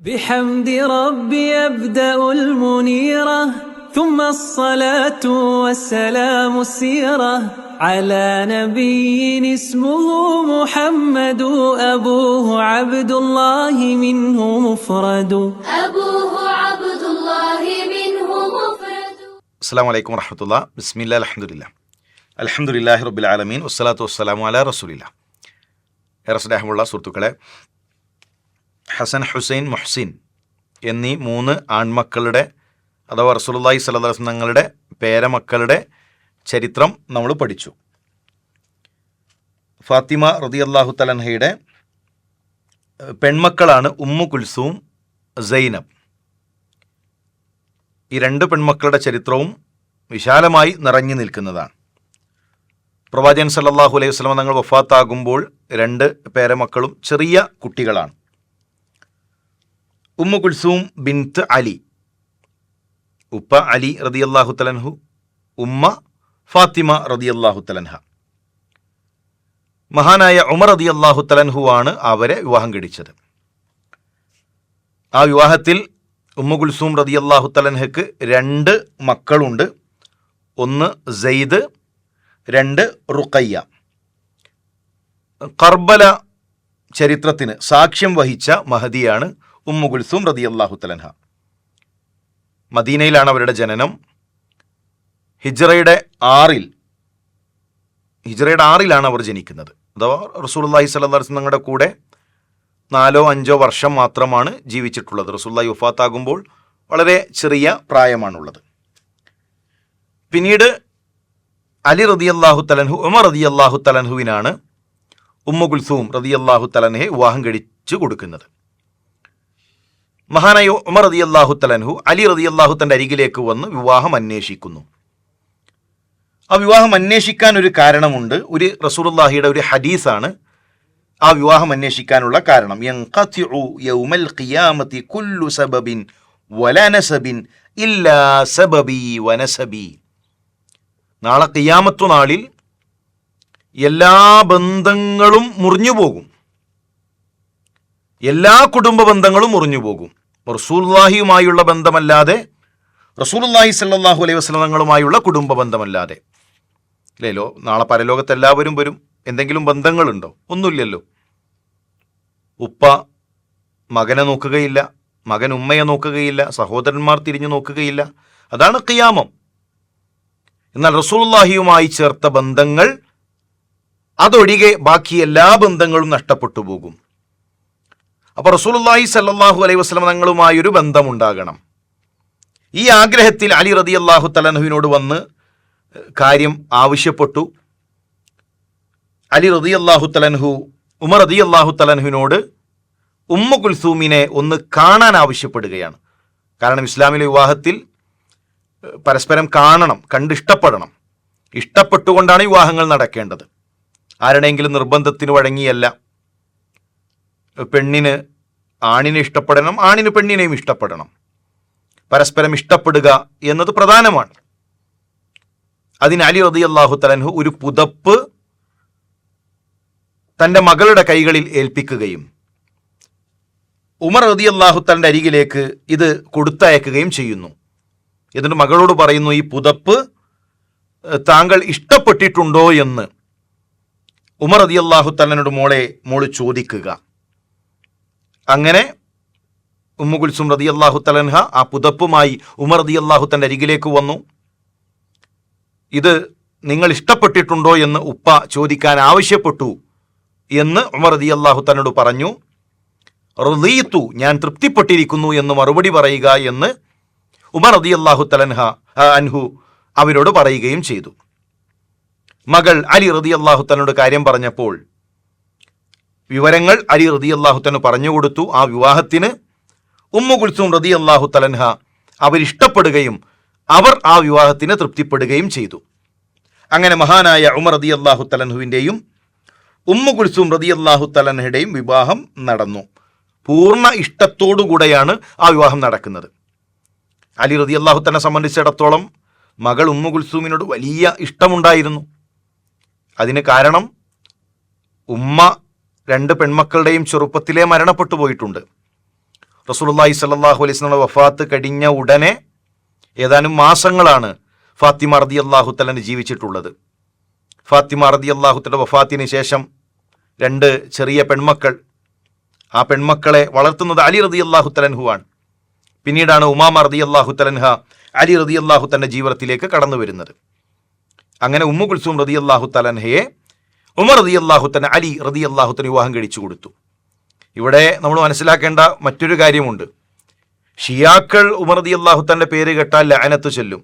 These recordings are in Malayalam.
بحمد ربي أبدأ المنيرة ثم الصلاة والسلام السيرة على نبي اسمه محمد أبوه عبد الله منه مفرد أبوه عبد الله منه مفرد അസ്സാം വലൈക്കും വറഹമത്തുള്ള ബിസ്മില്ല അലഹമുല്ല അലഹമുല്ലാഹി റബ്ബിൽ ആലമീൻ വസ്സലാത്തു വസ്സലാമു അല റസൂലില്ല ഏറെ സ്നേഹമുള്ള സുഹൃത്തുക്കളെ ഹസൻ ഹുസൈൻ മുഹ്സിൻ എന്നീ മൂന്ന് ആൺമക്കളുടെ അഥവാ റസൂലുള്ളാഹി സ്വല്ലല്ലാഹി അലൈഹി തങ്ങളുടെ പേരമക്കളുടെ ചരിത്രം നമ്മൾ പഠിച്ചു. ഫാത്തിമ റളിയല്ലാഹു തലൻഹയുടെ പെൺമക്കളാണ് ഉമ്മു കുൽസൂം സൈനബ്. ഈ രണ്ട് പെൺമക്കളുടെ ചരിത്രവും വിശാലമായി നിറഞ്ഞു നിൽക്കുന്നതാണ്. പ്രവാചകൻ സല്ലല്ലാഹു അലൈഹി വസല്ലം തങ്ങൾ വഫാത്താകുമ്പോൾ രണ്ട് പേരമക്കളും ചെറിയ കുട്ടികളാണ്. Ummu Kulsum bint Ali. ഉപ്പ അലി റതി അള്ളാഹു തലൻഹു ഉമ്മ ഫാത്തിമ റതി അള്ളാഹു തലൻഹ മഹാനായ ഉമർ റതി തലൻഹു ആണ് അവരെ വിവാഹം കഴിച്ചത്. ആ വിവാഹത്തിൽ ഉമ്മു കുൽസൂം റതി അള്ളാഹു തലൻഹക്ക് രണ്ട് മക്കളുണ്ട്. ഒന്ന് സെയ്ദ് രണ്ട് റുക്കയ്യ കർബല ചരിത്രത്തിന് സാക്ഷ്യം വഹിച്ച മഹദിയാണ് ഉമ്മു റതി അള്ളാഹു തലൻഹ മദീനയിലാണ് അവരുടെ ജനനം. ഹിജ്റയുടെ ആറിൽ ഹിജ്റയുടെ ആറിലാണ് അവർ ജനിക്കുന്നത്. അഥവാ അലൈഹി വസല്ലം തങ്ങളുടെ കൂടെ നാലോ അഞ്ചോ വർഷം മാത്രമാണ് ജീവിച്ചിട്ടുള്ളത്. റസൂല്ലായി വഫാത്താകുമ്പോൾ വളരെ ചെറിയ പ്രായമാണുള്ളത്. പിന്നീട് അലി റതി അള്ളാഹു തലൻഹു ഉമർ റതി അള്ളാഹു തലൻഹുവിനാണ് ഉമ്മ കുൽസൂം റതി അള്ളാഹു തലൻഹെ വിവാഹം കഴിച്ചു കൊടുക്കുന്നത്. മഹാനായ ഉമർ റതി അള്ളാഹു തലൻഹു അലി റതി അള്ളാഹു തന്റെ അരികിലേക്ക് വന്ന് വിവാഹം അന്വേഷിക്കുന്നു. ആ വിവാഹം അന്വേഷിക്കാൻ ഒരു കാരണമുണ്ട്. ഒരു റസൂലുള്ളാഹിയുടെ ഒരു ഹദീസാണ് ആ വിവാഹം അന്വേഷിക്കാനുള്ള കാരണം. യൗമൽ ഖിയാമത്തി കുല്ലു സബബിൻ വലാ നസബിൻ ഇല്ലാ സബബി വനസബി നാളെ കിയാമത്തു നാളിൽ എല്ലാ ബന്ധങ്ങളും മുറിഞ്ഞു പോകും എല്ലാ കുടുംബ ബന്ധങ്ങളും മുറിഞ്ഞു പോകും റസൂലുള്ളാഹിയുമായുള്ള ബന്ധമല്ലാതെ റസൂലുള്ളാഹി സല്ലല്ലാഹു അലൈഹി വസല്ലം തങ്ങളുമായുള്ള കുടുംബ ബന്ധമല്ലാതെ. ഇല്ലല്ലോ നാളെ പരലോകത്ത് എല്ലാവരും വരും. എന്തെങ്കിലും ബന്ധങ്ങളുണ്ടോ? ഒന്നുമില്ലല്ലോ. ഉപ്പ മകനെ നോക്കുകയില്ല മകൻ ഉമ്മയെ നോക്കുകയില്ല സഹോദരന്മാർ തിരിഞ്ഞു നോക്കുകയില്ല. അതാണ് ഖിയാമം. എന്നാൽ റസൂലുള്ളാഹിയുമായി ചേർത്ത ബന്ധങ്ങൾ അതൊഴികെ ബാക്കി എല്ലാ ബന്ധങ്ങളും നഷ്ടപ്പെട്ടു പോകും. അപ്പോൾ റസൂലുള്ളാഹി സല്ലല്ലാഹു അലൈഹി വസല്ലം തങ്ങളുമായൊരു ബന്ധമുണ്ടാകണം. ഈ ആഗ്രഹത്തിൽ അലി റതി അള്ളാഹു തലഹുവിനോട് വന്ന് കാര്യം ആവശ്യപ്പെട്ടു. അലി റതി അള്ളാഹു തലൻഹു ഉമർ റതി അള്ളാഹു തലൻഹുവിനോട് ഉമ്മ കുൽസൂമിനെ ഒന്ന് കാണാൻ ആവശ്യപ്പെടുകയാണ്. കാരണം ഇസ്ലാമിലെ വിവാഹത്തിൽ പരസ്പരം കാണണം കണ്ടിഷ്ടപ്പെടണം. ഇഷ്ടപ്പെട്ടുകൊണ്ടാണ് വിവാഹങ്ങൾ നടക്കേണ്ടത്. ആരുടെയെങ്കിലും നിർബന്ധത്തിന് വഴങ്ങിയല്ല. പെണ്ണിന് ആണിനെ ഇഷ്ടപ്പെടണം ആണിന് പെണ്ണിനെയും ഇഷ്ടപ്പെടണം. പരസ്പരം ഇഷ്ടപ്പെടുക എന്നത് പ്രധാനമാണ്. അതിന് അലി റതി അള്ളാഹു തലൻഹു ഒരു പുതപ്പ് തന്റെ മകളുടെ കൈകളിൽ ഏൽപ്പിക്കുകയും ഉമർ റതി അള്ളാഹു തന്റെ അരികിലേക്ക് ഇത് കൊടുത്തയക്കുകയും ചെയ്യുന്നു. എന്നിട്ട് മകളോട് പറയുന്നു ഈ പുതപ്പ് താങ്കൾ ഇഷ്ടപ്പെട്ടിട്ടുണ്ടോ എന്ന്? ഉമർ റതി അള്ളാഹു തലനോട് മോളെ മോൾ ചോദിക്കുക. അങ്ങനെ ഉമ്മു കുൽസും റതി അള്ളാഹു തലൻഹ ആ പുതപ്പുമായി ഉമർ റതി അള്ളാഹു തന്റെ അരികിലേക്ക് വന്നു. ഇത് നിങ്ങൾ ഇഷ്ടപ്പെട്ടിട്ടുണ്ടോ എന്ന് ഉപ്പ ചോദിക്കാൻ ആവശ്യപ്പെട്ടു എന്ന് ഉമർ റതി അള്ളാഹു തന്നോട് പറഞ്ഞു. റുദീത്തു ഞാൻ തൃപ്തിപ്പെട്ടിരിക്കുന്നു എന്ന് മറുപടി പറയുക എന്ന് ഉമർ റതി അള്ളാഹു തലൻഹ അൻഹു അവരോട് പറയുകയും ചെയ്തു. മകൾ അലി റതി അള്ളാഹു തന്നോട് കാര്യം പറഞ്ഞപ്പോൾ വിവരങ്ങൾ അലി റതി അള്ളാഹുത്തന് പറഞ്ഞു കൊടുത്തു ആ വിവാഹത്തിന് ഉമ്മു കുൽസും റതി അള്ളാഹു തലൻഹ അവരിഷ്ടപ്പെടുകയും അവർ ആ വിവാഹത്തിന് തൃപ്തിപ്പെടുകയും ചെയ്തു. അങ്ങനെ മഹാനായ ഉമർ റതി അള്ളാഹു തലൻഹുവിന്റെയും ഉമ്മു കുൽസും റതി അള്ളാഹു തലൻഹയുടെയും വിവാഹം നടന്നു. പൂർണ ഇഷ്ടത്തോടുകൂടെയാണ് ആ വിവാഹം നടക്കുന്നത്. അലി റതി അള്ളാഹു തന്നെ സംബന്ധിച്ചിടത്തോളം മകൾ ഉമ്മു കുൽസൂമിനോട് വലിയ ഇഷ്ടമുണ്ടായിരുന്നു. അതിന് കാരണം ഉമ്മ രണ്ട് പെൺമക്കളുടെയും ചെറുപ്പത്തിലേ മരണപ്പെട്ടു പോയിട്ടുണ്ട്. റസൂലുള്ളാഹി സല്ലാഹു വസല്ലമയുടെ വഫാത്ത് കഴിഞ്ഞ ഉടനെ ഏതാനും മാസങ്ങളാണ് ഫാത്തിമ റതി അള്ളാഹുത്തലന് ജീവിച്ചിട്ടുള്ളത്. ഫാത്തിമ റതി അള്ളാഹുത്തയുടെ വഫാത്തിന് ശേഷം രണ്ട് ചെറിയ പെൺമക്കൾ. ആ പെൺമക്കളെ വളർത്തുന്നത് അലി റതി അള്ളാഹുത്തലൻഹുവാണ് പിന്നീടാണ് ഉമാമ റതി അള്ളാഹുത്തലൻഹ അലി റതി അള്ളാഹു തന്റെ ജീവിതത്തിലേക്ക് കടന്നു വരുന്നത് അങ്ങനെ ഉമ്മു കുൽസൂം റതി അള്ളാഹു തലൻഹയെ ഉമർ റതി അള്ളാഹു തന്നെ അലി റതി അള്ളാഹു തന്നെ വിവാഹം കഴിച്ചു കൊടുത്തു. ഇവിടെ നമ്മൾ മനസ്സിലാക്കേണ്ട മറ്റൊരു കാര്യമുണ്ട്. ഷിയാക്കൾ ഉമർ റതി അള്ളാഹു തന്റെ പേര് കേട്ടാൽ ലഅനത്ത് ചെല്ലും.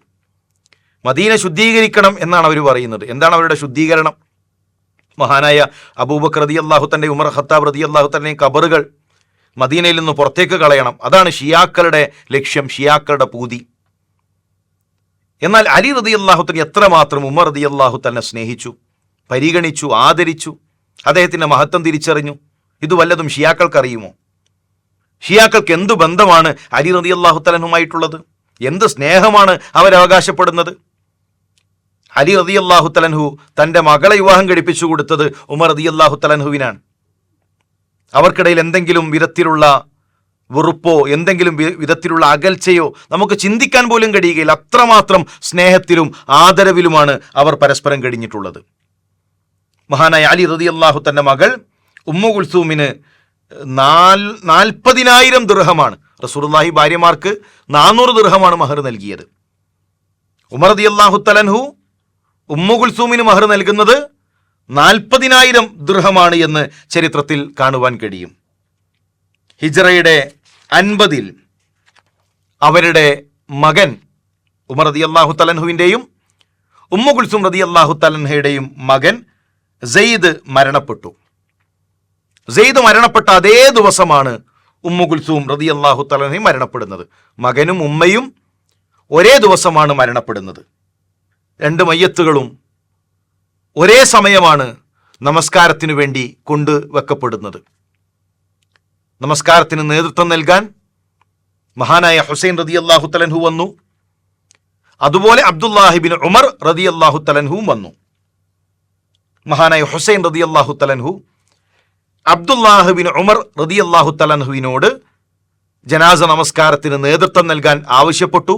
മദീന ശുദ്ധീകരിക്കണം എന്നാണ് അവർ പറയുന്നത്. എന്താണ് അവരുടെ ശുദ്ധീകരണം? മഹാനായ അബൂബക് റതി അള്ളാഹു തന്റെ ഉമർ ഖത്താബ് റതി അള്ളാഹു തന്നെ കബറുകൾ മദീനയിൽ നിന്ന് പുറത്തേക്ക് കളയണം. അതാണ് ഷിയാക്കളുടെ ലക്ഷ്യം ഷിയാക്കളുടെ പൂതി. എന്നാൽ അലി റതി അള്ളാഹുത്തൻ എത്രമാത്രം ഉമർ റതി അള്ളാഹു തന്നെ സ്നേഹിച്ചു? പരിഗണിച്ചു ആദരിച്ചു. അദ്ദേഹത്തിന്റെ മഹത്വം തിരിച്ചറിഞ്ഞു. ഇത് വല്ലതും ഷിയാക്കൾക്കറിയുമോ? ഷിയാക്കൾക്ക് എന്തു ബന്ധമാണ് അലി റതി അള്ളാഹു തലനുമായിട്ടുള്ളത് എന്ത് സ്നേഹമാണ് അവരവകാശപ്പെടുന്നത് അലി റതി അള്ളാഹു തലൻഹു തന്റെ മകളെ വിവാഹം കഴിപ്പിച്ചു കൊടുത്തത് ഉമർ റതി അള്ളാഹു തലൻഹുവിനാണ് അവർക്കിടയിൽ എന്തെങ്കിലും വിധത്തിലുള്ള വെറുപ്പോ എന്തെങ്കിലും വിധത്തിലുള്ള അകൽച്ചയോ നമുക്ക് ചിന്തിക്കാൻ പോലും കഴിയുകയില്ല. അത്രമാത്രം സ്നേഹത്തിലും ആദരവിലുമാണ് അവർ പരസ്പരം കഴിഞ്ഞിട്ടുള്ളത്. മഹാനായ അലി റതി അള്ളാഹു തന്റെ മകൾ ഉമ്മു കുൽസൂമിന് നാൽ നാൽപ്പതിനായിരം ദൃഹമാണ് റസൂർലാഹി ഭാര്യമാർക്ക് നാനൂറ് ദൃഹമാണ് മഹർ നൽകിയത്. ഉമർ റതി അള്ളാഹു തലൻഹു ഉമ്മു കുൽസൂമിന് മഹർ നൽകുന്നത് നാൽപ്പതിനായിരം ദൃഹമാണ് എന്ന് ചരിത്രത്തിൽ കാണുവാൻ കഴിയും. ഹിജറയുടെ അൻപതിൽ അവരുടെ മകൻ ഉമർ റതി അള്ളാഹു തലൻഹുവിന്റെയും ഉമ്മു കുൽസും റതി അള്ളാഹു തലൻഹയുടെയും മകൻ സെയ്ദ് മരണപ്പെട്ടു. സെയ്ദ് മരണപ്പെട്ട അതേ ദിവസമാണ് ഉമ്മു കുൽസൂം റതി അള്ളാഹു തലഹയും മരണപ്പെടുന്നത്. മകനും ഉമ്മയും ഒരേ ദിവസമാണ് മരണപ്പെടുന്നത്. രണ്ട് മയ്യത്തുകളും ഒരേ സമയമാണ് നമസ്കാരത്തിനു വേണ്ടി കൊണ്ടുവെക്കപ്പെടുന്നത് നമസ്കാരത്തിന് നേതൃത്വം നൽകാൻ മഹാനായ ഹുസൈൻ റതി അള്ളാഹു തലൻഹു വന്നു. അതുപോലെ അബ്ദുല്ലാഹിബിൻ ഉമർ റതി അള്ളാഹു തലൻഹുവും വന്നു. മഹാനായ ഹുസൈൻ റതി അള്ളാഹു തലൻഹു അബ്ദുല്ലാഹുബിൻ ഉമർ റതി അള്ളാഹു തലൻഹുവിനോട് ജനാസ നമസ്കാരത്തിന് നേതൃത്വം നൽകാൻ ആവശ്യപ്പെട്ടു.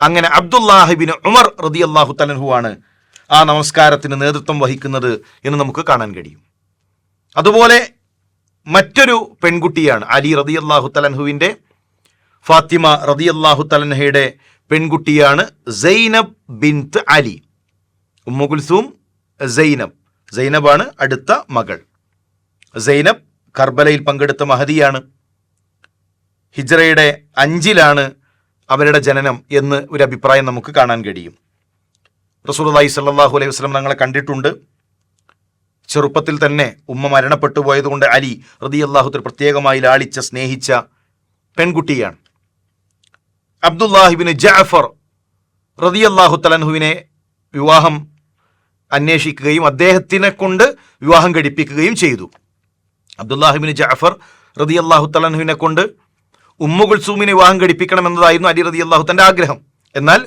അങ്ങനെ അബ്ദുല്ലാഹിബിൻ ഉമർ റതി അള്ളാഹു തലൻഹു ആണ് ആ നമസ്കാരത്തിന് നേതൃത്വം വഹിക്കുന്നത് എന്ന് നമുക്ക് കാണാൻ കഴിയും. അതുപോലെ മറ്റൊരു പെൺകുട്ടിയാണ് അലി റതി അള്ളാഹു തലൻഹുവിന്റെ ഫാത്തിമ റതി അള്ളാഹു തലൻഹയുടെ പെൺകുട്ടിയാണ് സൈനബ് ബിൻത്ത് അലി. ഉമ്മു കുൽസൂം സൈനബ് സൈനബാണ് അടുത്ത മകൾ. സൈനബ് കർബലയിൽ പങ്കെടുത്ത മഹതിയാണ്. ഹിജ്റയുടെ അഞ്ചിലാണ് അവരുടെ ജനനം എന്ന് ഒരു അഭിപ്രായം നമുക്ക് കാണാൻ കഴിയും. റസൂലുള്ളാഹി സ്വല്ലല്ലാഹു അലൈഹി വസല്ലം ഞങ്ങളെ കണ്ടിട്ടുണ്ട്. ചെറുപ്പത്തിൽ തന്നെ ഉമ്മ മരണപ്പെട്ടു പോയതുകൊണ്ട് അലി റതി അള്ളാഹുത്തിൽ പ്രത്യേകമായി ലാളിച്ച സ്നേഹിച്ച പെൺകുട്ടിയാണ്. അബ്ദുല്ലാഹിബിന് ജാഫർ റതി അള്ളാഹു തലൻഹുവിനെ വിവാഹം അന്വേഷിക്കുകയും അദ്ദേഹത്തിനെ കൊണ്ട് വിവാഹം കഴിപ്പിക്കുകയും ചെയ്തു. അബ്ദുല്ലാഹിബിന് ജാഫർ റതി അള്ളാഹു തലഹുവിനെ കൊണ്ട് ഉമ്മു കുൽസൂമിനെ വിവാഹം കഴിപ്പിക്കണം എന്നതായിരുന്നു അലി റതി അള്ളാഹു തന്റെ ആഗ്രഹം. എന്നാൽ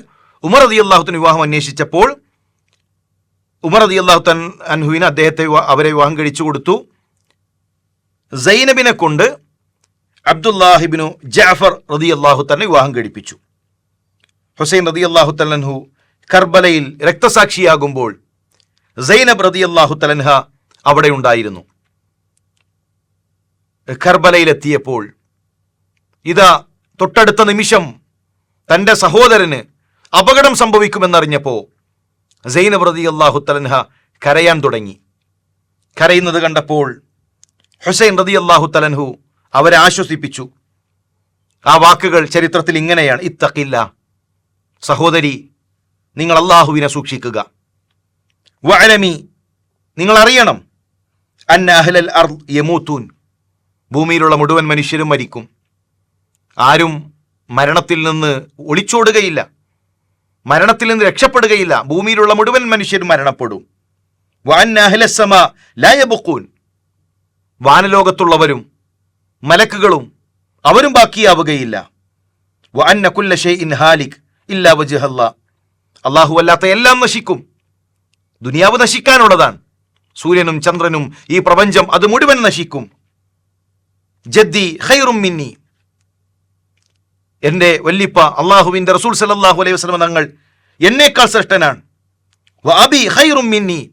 ഉമർ റതി അള്ളാഹുത്തിന് വിവാഹം അന്വേഷിച്ചപ്പോൾ ഉമർ റതി അള്ളാഹു തൻ അൻഹുവിന് അദ്ദേഹത്തെ അവരെ വിവാഹം കഴിച്ചു കൊടുത്തു. സൈനബിനെ കൊണ്ട് അബ്ദുല്ലാഹിബിനു ജാഫർ റതി അള്ളാഹു തന്നെ വിവാഹം കഴിപ്പിച്ചു. ഹുസൈൻ റതി അള്ളാഹു തല്ലൻഹു കർബലയിൽ രക്തസാക്ഷിയാകുമ്പോൾ സൈനബ് റതി അള്ളാഹു തലൻഹ അവിടെ ഉണ്ടായിരുന്നു. കർബലയിലെത്തിയപ്പോൾ ഇതാ തൊട്ടടുത്ത നിമിഷം തന്റെ സഹോദരന് അപകടം സംഭവിക്കുമെന്നറിഞ്ഞപ്പോൾ സൈനബ് റതി അള്ളാഹു തലൻഹ കരയാൻ തുടങ്ങി. കരയുന്നത് കണ്ടപ്പോൾ ഹുസൈൻ റതി അള്ളാഹു തലൻഹു അവരെ ആശ്വസിപ്പിച്ചു. ആ വാക്കുകൾ ചരിത്രത്തിൽ ഇങ്ങനെയാണ് ഇത്തക്കില്ല സഹോദരി നിങ്ങൾ അള്ളാഹുവിനെ സൂക്ഷിക്കുക. വഅലമി. നിങ്ങൾ അറിയണം അന്ന അഹ്ലൽ അർ യമൂത്തൂൻ. ഭൂമിയിലുള്ള മുഴുവൻ മനുഷ്യരും മരിക്കും. ആരും മരണത്തിൽ നിന്ന് ഒളിച്ചോടുകയില്ല. മരണത്തിൽ നിന്ന് രക്ഷപ്പെടുകയില്ല. ഭൂമിയിലുള്ള മുഴുവൻ മനുഷ്യരും മരണപ്പെടും. വഅന്ന അഹ്ലസ്സമ ലാ യബഖൂൻ. വാനലോകത്തുള്ളവരും മലക്കുകളും അവരും ബാക്കിയാവുകയില്ല. വഅന്ന കുല്ല ഷൈഇൻ ഹാലിക് ഇല്ലാ വജുഹല്ല അല്ലാഹു അല്ലാത്ത എല്ലാം നശിക്കും. ദുനിയാവ് നശിക്കാനുള്ളതാണ്. സൂര്യനും ചന്ദ്രനും ഈ പ്രപഞ്ചം അത് മുഴുവൻ നശിക്കും. ജദ്ദി ഖൈറും മിന്നി. എന്റെ വല്ലിപ്പ അള്ളാഹുവിന്റെ റസൂൽ സല്ലല്ലാഹു അലൈഹി വസല്ലം തങ്ങൾ എന്നേക്കാൾ ശ്രേഷ്ഠനാണ്. അബി മിന്നി.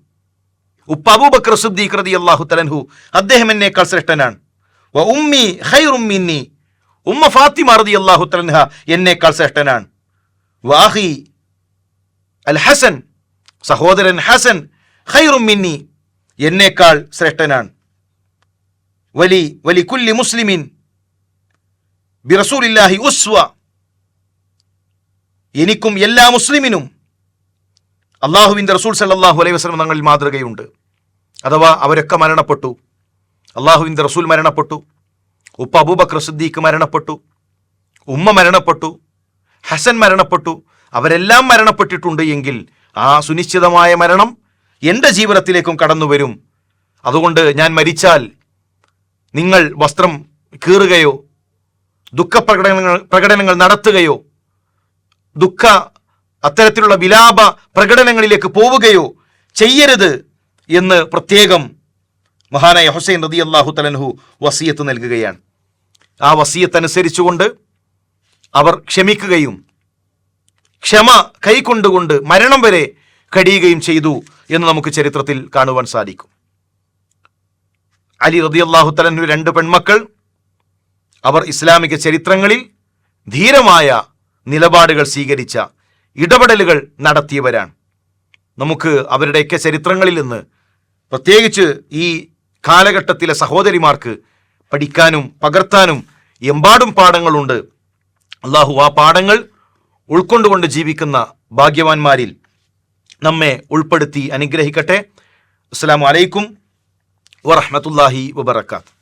ഉപ്പ അബൂബക്കർ സിദ്ദീഖ് അള്ളാഹു തലൻഹു അദ്ദേഹം എന്നേക്കാൾ ശ്രേഷ്ഠനാണ്. വ ഉമ്മി ഖൈറും മിന്നി. ഉമ്മ ഫാത്തിമ അള്ളാഹു തലൻഹ എന്നേക്കാൾ ശ്രേഷ്ഠനാണ്. വാഹി അൽ ഹസൻ. സഹോദരൻ ഹസൻ ഖൈറും മിന്നി എന്നേക്കാൾ ശ്രേഷ്ഠനാണ്. വലി വലി കുല്ലി മുസ്ലിമിൻ ബിറസൂലില്ലാഹി ഉസ്വ. എനിക്കും എല്ലാ മുസ്ലിമിനും അള്ളാഹുവിന്റെ റസൂൽ സല്ലാഹു അലൈഹി വസ്ലം തങ്ങളിൽ മാതൃകയുണ്ട്. അഥവാ അവരൊക്കെ മരണപ്പെട്ടു. അള്ളാഹുവിന്റെ റസൂൽ മരണപ്പെട്ടു. ഉപ്പ അബൂബക്കർ സിദ്ദീഖ് മരണപ്പെട്ടു. ഉമ്മ മരണപ്പെട്ടു. ഹസൻ മരണപ്പെട്ടു. അവരെല്ലാം മരണപ്പെട്ടിട്ടുണ്ട് എങ്കിൽ ആ സുനിശ്ചിതമായ മരണം എന്റെ ജീവിതത്തിലേക്കും കടന്നു വരും അതുകൊണ്ട് ഞാൻ മരിച്ചാൽ നിങ്ങൾ വസ്ത്രം കീറുകയോ ദുഃഖപ്രകടനങ്ങൾ പ്രകടനങ്ങൾ നടത്തുകയോ ദുഃഖ അത്തരത്തിലുള്ള വിലാപ പ്രകടനങ്ങളിലേക്ക് പോവുകയോ ചെയ്യരുത് എന്ന് പ്രത്യേകം മഹാനായ ഹുസൈൻ റതി അള്ളാഹു തലൻഹു വസീയത്ത് നൽകുകയാണ്. ആ വസീയത്തനുസരിച്ചുകൊണ്ട് അവർ ക്ഷമിക്കുകയും ക്ഷമ കൈക്കൊണ്ടുകൊണ്ട് മരണം വരെ കഴിയുകയും ചെയ്തു എന്ന് നമുക്ക് ചരിത്രത്തിൽ കാണുവാൻ സാധിക്കും. അലി റതി അള്ളാഹു തലൻഹു രണ്ട് പെൺമക്കൾ അവർ ഇസ്ലാമിക ചരിത്രങ്ങളിൽ ധീരമായ നിലപാടുകൾ സ്വീകരിച്ച ഇടപെടലുകൾ നടത്തിയവരാണ്. നമുക്ക് അവരുടെയൊക്കെ ചരിത്രങ്ങളിൽ നിന്ന് പ്രത്യേകിച്ച് ഈ കാലഘട്ടത്തിലെ സഹോദരിമാർക്ക് പഠിക്കാനും പകർത്താനും എമ്പാടും പാഠങ്ങളുണ്ട്. അള്ളാഹു ആ പാഠങ്ങൾ ഉൾക്കൊണ്ടുകൊണ്ട് ജീവിക്കുന്ന ഭാഗ്യവാന്മാരിൽ നമ്മെ ഉൾപ്പെടുത്തി അനുഗ്രഹിക്കട്ടെ. അസ്സാം വലൈക്കും വറഹമത്തല്ലാഹി വബർക്കാത്ത്